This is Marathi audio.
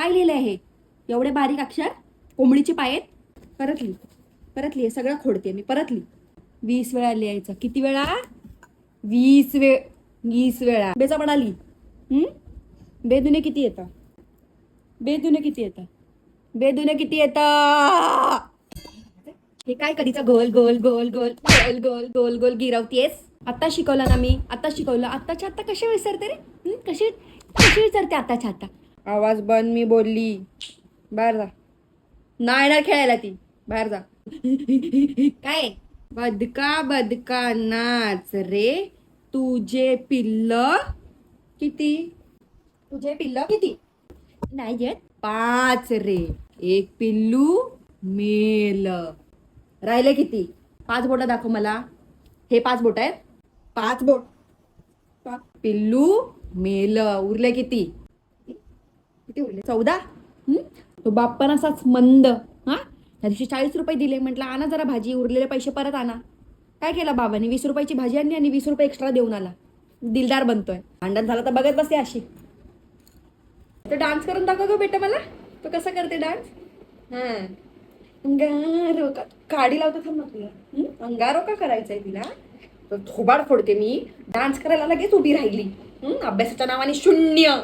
काय लिहिलं आहे एवढे बारीक अक्षर? कोंबडीचे पाय आहेत परत लिहि. परत लिहि. सगळं खोडते मी. परत लिहि. वीस वेळा लिहायचं. किती वेळा? वीस वेळ वीस वेळा. बेचा पडा लिही. हम्म? बेदुने किती येतं? बेदुने किती येतं? बेदुने किती येतं? हे काय कधीचा गोल गोल गोल गोल गोल गोल गोल गोल गिरवतेस? आता शिकवलं ना मी. आता शिकवलं. आत्ताच्या आत्ता कसे विसरते रे? कशी कशी विसरते आत्ताच्या आता आवाज बंद मी बोलली. बाहेर जा. नाही येणार खेळायला ती. बाहेर जा. काय? बदका बदका नाच रे. तुझे पिल्ल किती? तुझे पिल्ल किती? नाही येत पाच रे. एक पिल्लू मेल. राहिले किती? पाच बोट दाखव मला. हे पाच बोट आहेत. पाच बोट. पा- पिल्लू मेल. उरले किती? किती उरले चौदा तो बाप पण असाच मंद. हा? त्या दिवशी चाळीस रुपये दिले. म्हटलं आणा जरा भाजी उरलेले पैसे परत आणा. काय केलं बाबाने? वीस रुपयाची भाजी आणली आणि वीस रुपये एक्स्ट्रा देऊन आला. दिलदार बनतोय. भांडण झालं तर बघत बसते अशी. तर डान्स करून दाखव गं बेटा मला. तो कसा करते डान्स हा. अंगारो का काडी लावता थांब ना तुला. अंगारो का करायचंय तिला. थोबाड फोडते मी. डान्स करायला लगेच उभी राहिली. अभ्यासाच्या नावाने शून्य.